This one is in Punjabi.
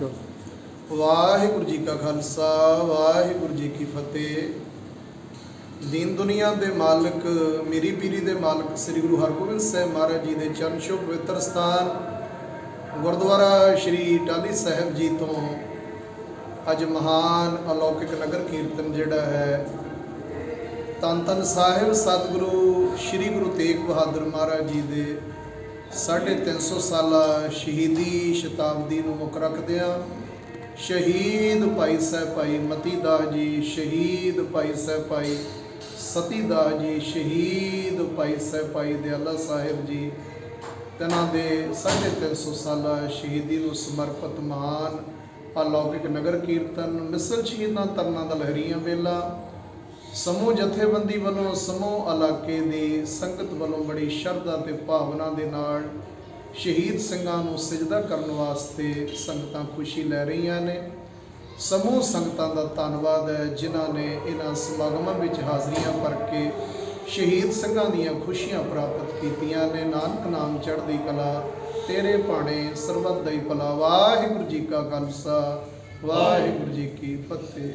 ਚਲੋ ਵਾਹਿਗੁਰੂ ਜੀ ਕਾ ਖਾਲਸਾ, ਵਾਹਿਗੁਰੂ ਜੀ ਕੀ ਫਤਿਹ। ਦੀਨ ਦੁਨੀਆ ਦੇ ਮਾਲਕ, ਮੇਰੀ ਪੀਰੀ ਦੇ ਮਾਲਕ ਸ੍ਰੀ ਗੁਰੂ ਹਰਗੋਬਿੰਦ ਸਾਹਿਬ ਮਹਾਰਾਜ ਜੀ ਦੇ ਚਰਨ ਛੋਹ ਪਵਿੱਤਰ ਸਥਾਨ, ਗੁਰਦੁਆਰਾ ਸ਼੍ਰੀ ਟਾਲੀ ਸਾਹਿਬ ਜੀ ਤੋਂ ਅੱਜ ਮਹਾਨ ਅਲੌਕਿਕ ਨਗਰ ਕੀਰਤਨ ਜਿਹੜਾ ਹੈ ਤਨ ਤਨ ਸਾਹਿਬ ਸਤਿਗੁਰੂ ਸ੍ਰੀ ਗੁਰੂ ਤੇਗ ਬਹਾਦਰ ਮਹਾਰਾਜ ਜੀ ਦੇ 350 ਸਾਲਾ ਸ਼ਹੀਦੀ ਸ਼ਤਾਬਦੀ ਨੂੰ ਮੁੱਖ ਰੱਖਦਿਆਂ ਸ਼ਹੀਦ ਭਾਈ ਸਾਹਿਬ ਭਾਈ ਮਤੀ ਦਾਸ ਜੀ, ਸ਼ਹੀਦ ਭਾਈ ਸਾਹਿਬ ਭਾਈ ਸਤੀ ਦਾਸ ਜੀ, ਸ਼ਹੀਦ ਭਾਈ ਸਾਹਿਬ ਭਾਈ ਦਿਆਲਾ ਸਾਹਿਬ ਜੀ। ਤਨਾਂ ਦੇ 350 ਸਾਲਾ ਸ਼ਹੀਦੀ ਨੂੰ ਸਮਰਪਿਤ ਮਹਾਨ ਅਲੌਕਿਕ ਨਗਰ ਕੀਰਤਨ, ਮਿਸਲ ਸ਼ਹੀਦਾਂ ਤਰਨਾਂ ਦਾ ਲਹਿਰੀਆਂ ਵੇਲਾ ਸਮੂਹ ਜਥੇਬੰਦੀ ਵੱਲੋਂ ਸਮੂਹ ਇਲਾਕੇ ਦੀ ਸੰਗਤ ਵੱਲੋਂ ਬੜੀ ਸ਼ਰਧਾ ਤੇ ਭਾਵਨਾ ਦੇ ਨਾਲ ਸ਼ਹੀਦ ਸਿੰਘਾਂ ਨੂੰ ਸਜਦਾ ਕਰਨ ਵਾਸਤੇ ਸੰਗਤਾਂ ਖੁਸ਼ੀ ਲੈ ਰਹੀਆਂ ਨੇ। ਸਮੂਹ ਸੰਗਤਾਂ ਦਾ ਧੰਨਵਾਦ ਹੈ, ਜਿਨ੍ਹਾਂ ਨੇ ਇਹਨਾਂ ਸਮਾਗਮਾਂ ਵਿੱਚ ਹਾਜ਼ਰੀਆਂ ਭਰ ਕੇ ਸ਼ਹੀਦ ਸਿੰਘਾਂ ਦੀਆਂ ਖੁਸ਼ੀਆਂ ਪ੍ਰਾਪਤ ਕੀਤੀਆਂ ਨੇ। ਨਾਨਕ ਨਾਮ ਚੜ੍ਹਦੀ ਕਲਾ, ਤੇਰੇ ਭਾਣੇ ਸਰਬੱਤ ਦਾ ਹੀ ਭਲਾ। ਵਾਹਿਗੁਰੂ ਜੀ ਕਾ ਖਾਲਸਾ, ਵਾਹਿਗੁਰੂ ਜੀ ਕੀ ਫਤਿਹ।